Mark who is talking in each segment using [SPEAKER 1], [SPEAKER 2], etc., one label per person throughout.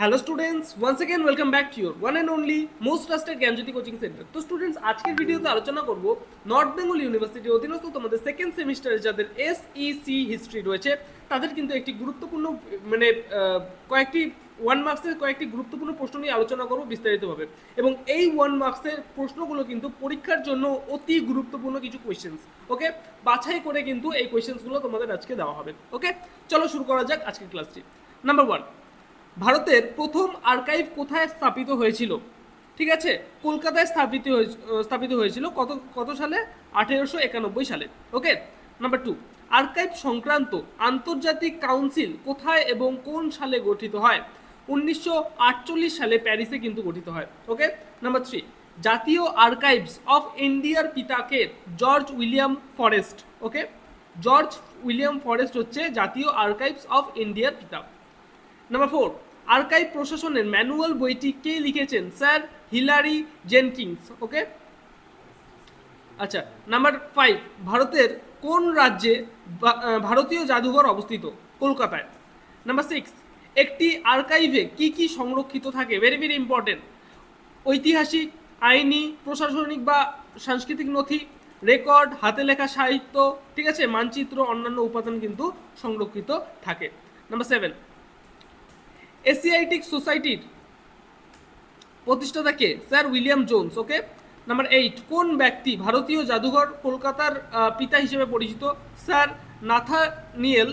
[SPEAKER 1] Hello students once again welcome back to your one and only most trusted Gyanjyoti coaching centre তো students, আজকের ভিডিওতে আলোচনা করব north Bengal ইউনিভার্সিটির অধীনস্থ তোমাদের সেকেন্ড সেমিস্টারে যাদের এস ইসি হিস্ট্রি রয়েছে, তাদের কিন্তু একটি গুরুত্বপূর্ণ মানে কয়েকটি ওয়ান মার্কসের কয়েকটি গুরুত্বপূর্ণ প্রশ্ন নিয়ে আলোচনা করব বিস্তারিতভাবে। এবং এই ওয়ান মার্কসের প্রশ্নগুলো কিন্তু পরীক্ষার জন্য অতি গুরুত্বপূর্ণ কিছু কোয়েশ্চেন্স ওকে বাছাই করে কিন্তু এই কোয়েশ্চেন্সগুলো তোমাদের আজকে দেওয়া হবে ওকে চলো শুরু করা যাক আজকের ক্লাসটি নাম্বার ওয়ান ভারতের প্রথম আর্কাইভ কোথায় স্থাপিত হয়েছিল? ঠিক আছে? কলকাতায় স্থাপিত স্থাপিত হয়েছিল কত কত সালে? আঠেরোশো একানব্বই সালে। ওকে নাম্বার টু আর্কাইভ সংক্রান্ত আন্তর্জাতিক কাউন্সিল কোথায় এবং কোন সালে গঠিত হয়? উনিশশো আটচল্লিশ সালে প্যারিসে কিন্তু গঠিত হয়। ওকে নাম্বার থ্রি জাতীয় আর্কাইভস অফ ইন্ডিয়ার পিতাকে George William Forrest okay George William Forrest হচ্ছে জাতীয় আর্কাইভস অফ ইন্ডিয়ার পিতা। নাম্বার ফোর আর্কাইভ প্রশাসনের ম্যানুয়াল বইটি কে লিখেছেন? Sir Hilary Jenkinson okay? আচ্ছা নাম্বার ফাইভ, ভারতের কোন রাজ্যে ভারতীয় জাদুঘর অবস্থিত? কলকাতায়। নাম্বার সিক্স, একটি আর্কাইভে কি কি সংরক্ষিত থাকে? ভেরি ভেরি ইম্পর্টেন্ট ঐতিহাসিক, আইনি, প্রশাসনিক বা সাংস্কৃতিক নথি, রেকর্ড, হাতে লেখা সাহিত্য, ঠিক আছে? মানচিত্র, অন্যান্য উপাদান কিন্তু সংরক্ষিত থাকে। নাম্বার সেভেন এশিয়াটিক সোসাইটির প্রতিষ্ঠাতা কে? Sir William Jones, okay? Number eight, কোন ব্যক্তি ভারতীয় জাদুঘর কলকাতার পিতা হিসেবে পরিচিত? স্যার নাথানিয়েল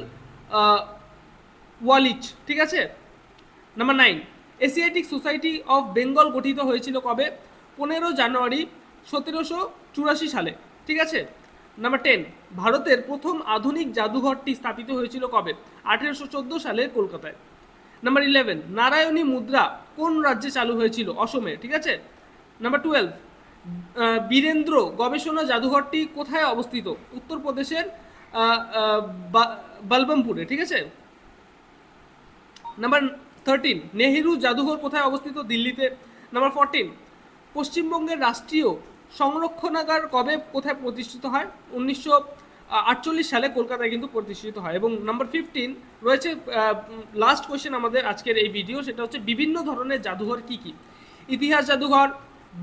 [SPEAKER 1] ওয়ালিচ, ঠিক আছে? Number nine Asiatic Society of Bengal গঠিত হয়েছিল কবে? পনেরো জানুয়ারি সতেরোশো চুরাশি সালে, ঠিক আছে? নাম্বার টেন, ভারতের প্রথম আধুনিক জাদুঘরটি স্থাপিত হয়েছিল কবে? আঠেরোশো চোদ্দ সালে কলকাতায়। নাম্বার ইলেভেন নারায়ণী মুদ্রা কোন রাজ্যে চালু হয়েছিল? অসমে, ঠিক আছে? নাম্বার টুয়েলভ বীরেন্দ্র গবেষণা জাদুঘরটি কোথায় অবস্থিত? উত্তরপ্রদেশের বালবামপুরে, ঠিক আছে? নাম্বার থার্টিন নেহেরু জাদুঘর কোথায় অবস্থিত? দিল্লিতে। নাম্বার ফোরটিন পশ্চিমবঙ্গের রাষ্ট্রীয় সংরক্ষণাগার কবে কোথায় প্রতিষ্ঠিত হয়? উনিশশো আটচল্লিশ সালে কলকাতায় কিন্তু প্রতিষ্ঠিত হয় এবং নাম্বার ফিফটিন রয়েছে লাস্ট কোয়েশ্চেন আমাদের আজকের এই ভিডিও সেটা হচ্ছে বিভিন্ন ধরনের জাদুঘর কি কি? ইতিহাস জাদুঘর,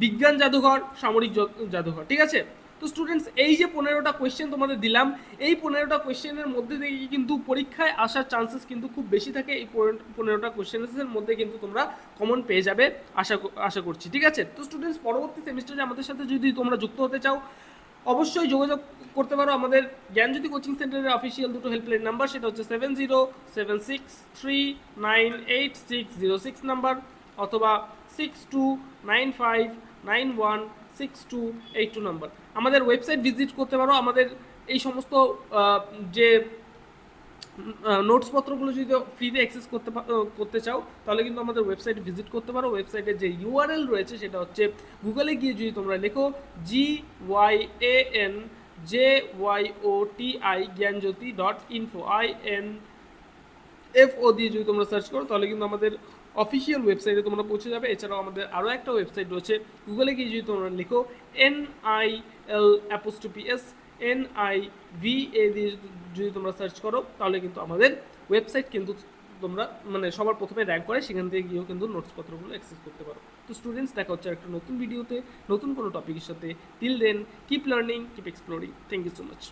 [SPEAKER 1] বিজ্ঞান জাদুঘর, সামরিক জাদুঘর, ঠিক আছে? তো স্টুডেন্টস এই যে পনেরোটা কোয়েশ্চেন তোমাদের দিলাম, এই পনেরোটা কোয়েশ্চেনের মধ্যে থেকে কিন্তু পরীক্ষায় আসার চান্সেস কিন্তু খুব বেশি থাকে, এই পনেরোটা কোয়েশ্চেনের মধ্যে কিন্তু তোমরা কমন পেয়ে যাবে, আশা আশা করছি, ঠিক আছে? তো স্টুডেন্টস পরবর্তী সেমিস্টারে আমাদের সাথে যদি তোমরা যুক্ত হতে চাও, অবশ্যই যোগাযোগ করতে পারো। আমাদের জ্ঞানজ্যোতি কোচিং সেন্টারের অফিসিয়াল দুটো হেল্পলাইন নাম্বার সেটা হচ্ছে seven zero seven six three nine eight six zero six number অথবা six two nine five nine one six two eight two number আমাদের ওয়েবসাইট ভিজিট করতে পারো। আমাদের এই সমস্ত যে নোটসপত্রগুলো যদি ফ্রিতে অ্যাক্সেস করতে করতে চাও, তাহলে কিন্তু আমাদের ওয়েবসাইট ভিজিট করতে পারো। ওয়েবসাইটের যে ইউআরএল রয়েছে, সেটা হচ্ছে গুগলে গিয়ে যদি তোমরা লেখো G Y A N J Y O T I Gyanjyoti dot info I N F O দিয়ে যদি তোমরা সার্চ করো, তাহলে কিন্তু আমাদের অফিসিয়াল ওয়েবসাইটে তোমরা পৌঁছে যাবে। এছাড়াও আমাদের আরও একটা ওয়েবসাইট রয়েছে। গুগলে গিয়ে যদি তোমরা লিখো N I L apostrophe S N I V A দিয়ে যদি তোমরা সার্চ করো, তাহলে কিন্তু আমাদের ওয়েবসাইট কিন্তু তোমরা মানে সবার প্রথমে র্যাঙ্ক করে সেখান থেকে গিয়েও কিন্তু নোটসপত্রগুলো অ্যাক্সেস করতে পারো। তো স্টুডেন্টস দেখা হচ্ছে একটা নতুন ভিডিওতে নতুন কোনো টপিকের সাথে। Till then keep learning keep exploring thank you so much